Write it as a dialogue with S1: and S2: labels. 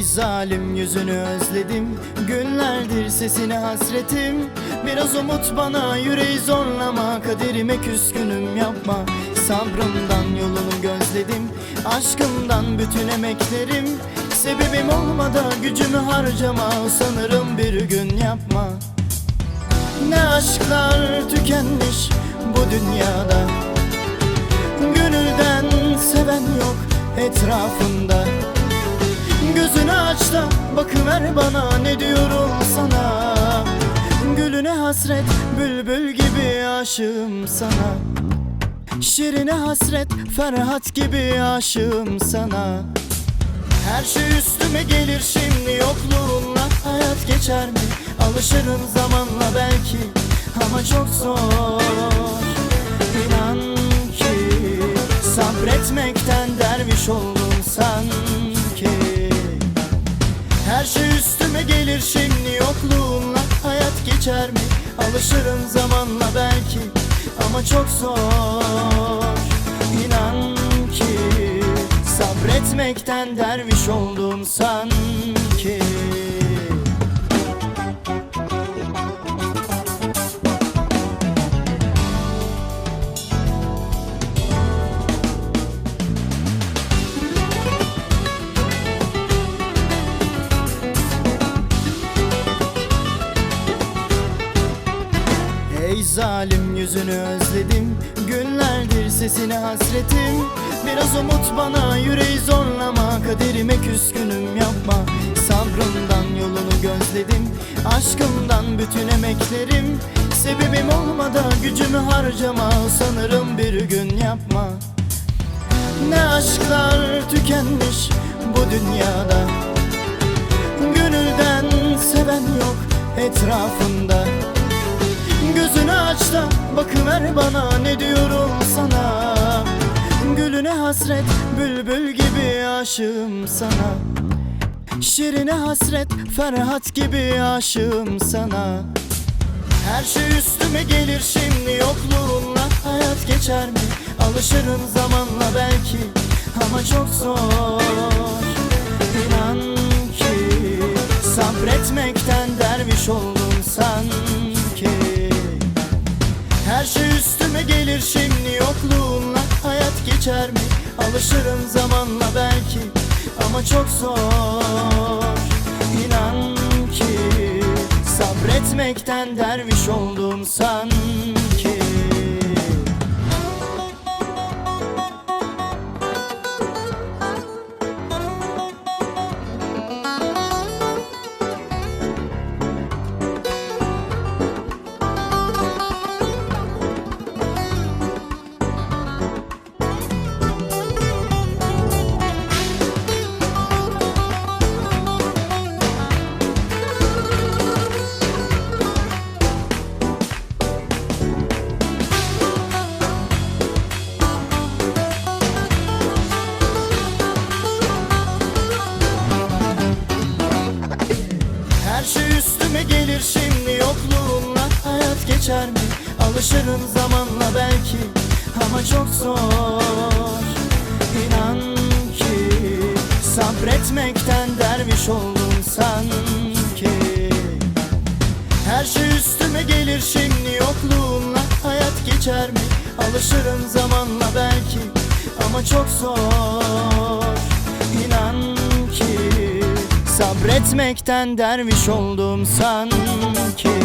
S1: Ey zalim yüzünü özledim. Günlerdir sesine hasretim. Biraz umut bana yüreği zorlama. Kaderime küskünüm yapma. Sabrımdan yolunu gözledim. Aşkımdan bütün emeklerim. Sebebim olmadan gücümü harcama. Sanırım bir gün yapma. Ne aşklar tükenmiş bu dünyada. Gönülden seven yok etrafında Da bakıver bana ne diyorum sana. Gülüne hasret bülbül gibi aşığım sana. Şirine hasret Ferhat gibi aşığım sana. Her şey üstüme gelir şimdi yokluğunla Hayat geçer mi? Alışırım zamanla belki Ama çok zor. İnan ki Sabretmekten derviş oldum gelir şimdi yokluğunla Hayat geçer mi? Alışırım zamanla belki Ama çok zor İnan ki Sabretmekten derviş oldum sanki Ey zalim yüzünü özledim. Günlerdir sesine hasretim. Biraz umut bana yüreği zorlama. Kaderime küskünüm yapma. Sabrımdan yolunu gözledim. Aşkımdan bütün emeklerim. Sebebim olmadan gücümü harcama. Sanırım bir gün yapma. Ne aşklar tükenmiş bu dünyada. Gönülden seven yok etrafında Da bakıver bana ne diyorum sana. Gülüne hasret bülbül gibi aşığım sana. Şirine hasret Ferhat gibi aşığım sana. Her şey üstüme gelir şimdi yokluğunla Hayat geçer mi? Alışırım zamanla belki Ama çok zor. İnan ki Sabretmekten derviş oldum sanki gelir şimdi yokluğunla Hayat geçer mi? Alışırım zamanla belki. Ama çok zor. İnan ki Sabretmekten derviş oldum sanki geçer mi? Alışırım zamanla belki Ama çok zor İnan ki Sabretmekten derviş oldum sanki Her şey üstüme gelir şimdi yokluğunla Hayat geçer mi? Alışırım zamanla belki Ama çok zor İnan ki Sabretmekten derviş oldum sanki